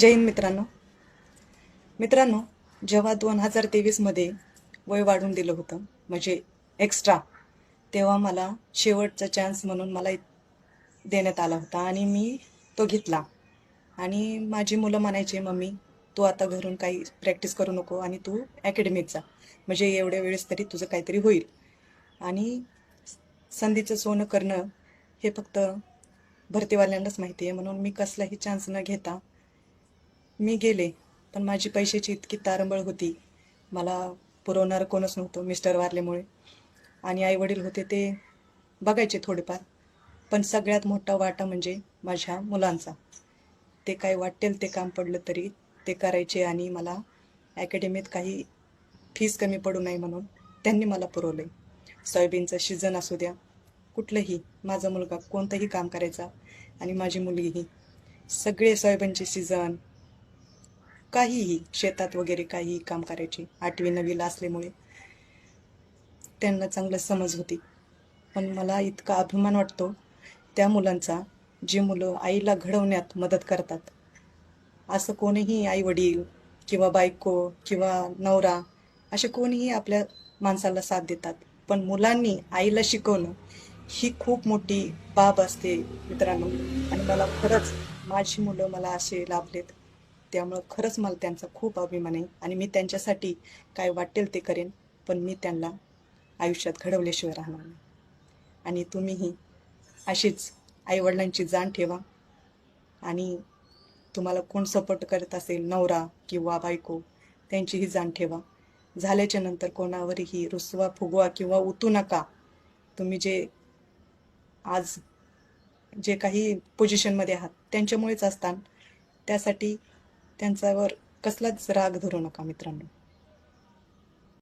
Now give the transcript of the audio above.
जय हिंद मित्रांनो. मित्रांनो जेव्हा दोन हजार तेवीसमध्ये वय वाढून दिलं होतं म्हणजे एक्स्ट्रा तेव्हा मला शेवटचा चान्स म्हणून मला देण्यात आला होता आणि मी तो घेतला. आणि माझी मुलं म्हणायचे मम्मी तू आता घरून काही प्रॅक्टिस करू नको आणि तू अकॅडमीत जा. म्हणजे एवढ्या वेळेस तरी तुझं काहीतरी होईल. आणि संधीचं सोनं करणं हे फक्त भरतीवाल्यांनाच माहिती आहे म्हणून मी कसलाही चान्स न घेता मी गेले पण माझी पैशाची इतकी तारंबळ होती. मला पुरवणारं कोणच नव्हतं मिस्टर वारल्यामुळे आणि आई वडील होते ते बघायचे थोडेफार पण सगळ्यात मोठा वाटा म्हणजे माझ्या मुलांचा. ते काय वाटेल ते काम पडलं तरी ते करायचे आणि मला अकॅडमीत काही फीस कमी पडू नये म्हणून त्यांनी मला पुरवले. सोयाबीनचं सीझन असू द्या कुठलंही माझा मुलगा कोणतंही काम करायचा आणि माझी मुलगीही. सगळे सोयाबीनचे सीझन काहीही शेतात वगैरे काहीही काम करायचे आठवी नवीला असल्यामुळे त्यांना चांगलं समज होती. पण मला इतका अभिमान वाटतो त्या मुलांचा जी मुलं आईला घडवण्यात मदत करतात. असं कोणीही आई वडील किंवा बायको किंवा नवरा असे कोणीही आपल्या माणसाला साथ देतात. पण मुलांनी आईला शिकवणं ही खूप मोठी बाब असते मित्रांनो. आणि मला खरंच माझी मुलं मला असे लाभलेत. त्यामुळं खरंच मला त्यांचा खूप अभिमान आहे आणि मी त्यांच्यासाठी काय वाटेल ते करेन पण मी त्यांना आयुष्यात घडवल्याशिवाय राहणार नाही. आणि तुम्हीही अशीच आईवडिलांची जाण ठेवा. आणि तुम्हाला कोण सपोर्ट करत असेल नवरा किंवा बायको त्यांचीही जाण ठेवा. झाल्याच्यानंतर कोणावरही रुसवा फुगवा किंवा उतू नका. तुम्ही जे आज जे काही पोझिशनमध्ये आहात त्यांच्यामुळेच असतात त्यासाठी त्यांच्यावर कसलाच राग धरू नका मित्रांनो.